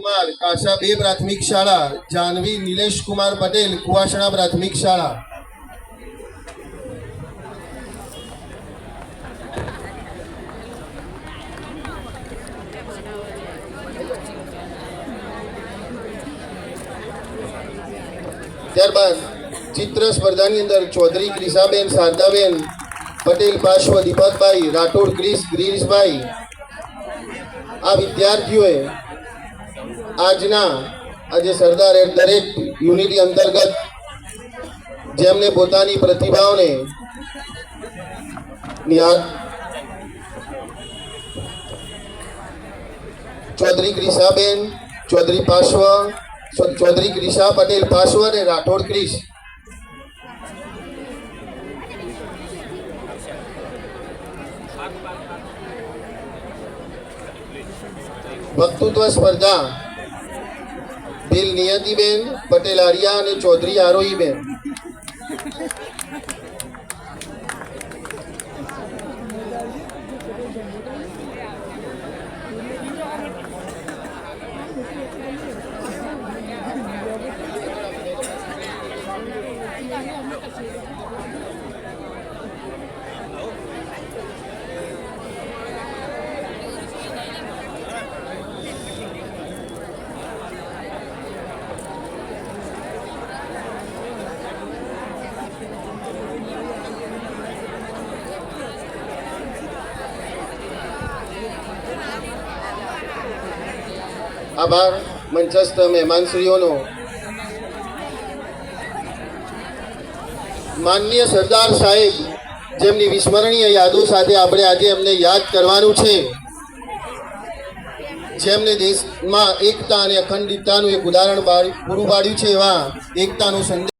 કુમાર કાસા બે પ્રાથમિક શાળા જાનવી નિલેશ કુમાર પટેલ કુવાસણા પ્રાથમિક શાળા ત્યારબાદ ચિત્ર સ્પર્ધાની અંદર ચૌધરી ક્રિષાબેન શારદાબેન પટેલ પાર્શ્વ દીપકભાઈ રાઠોડ ક્રિશ ગિરીશભાઈ આ વિદ્યાર્થીઓએ આજના આજે સરદાર એટ દરેક યુનિટી અંતર્ગત જેમને પોતાની પ્રતિભાઓને ચૌધરી ક્રિષાબેન ચૌધરી પાશ્વ ચૌધરી ક્રિષા પટેલ પાર્શ્વ અને રાઠોડ ક્રિશ વક્તૃત્વ સ્પર્ધા ભીલ નિયતિબેન પટેલ આર્યા અને ચૌધરી આરોહીબેન આભાર, મંચસ્થ મહેમાનશ્રીઓનો. માનનીય સરદાર સાહેબ, જેમની વિસ્મરણીય યાદો સાથે આપણે આજે એમને યાદ કરવાનું છે, જેમને દેશમાં એકતા અને અખંડિતતાનું એક ઉદાહરણ પૂરું પાડ્યું છે એવા એકતાનું સંદેશ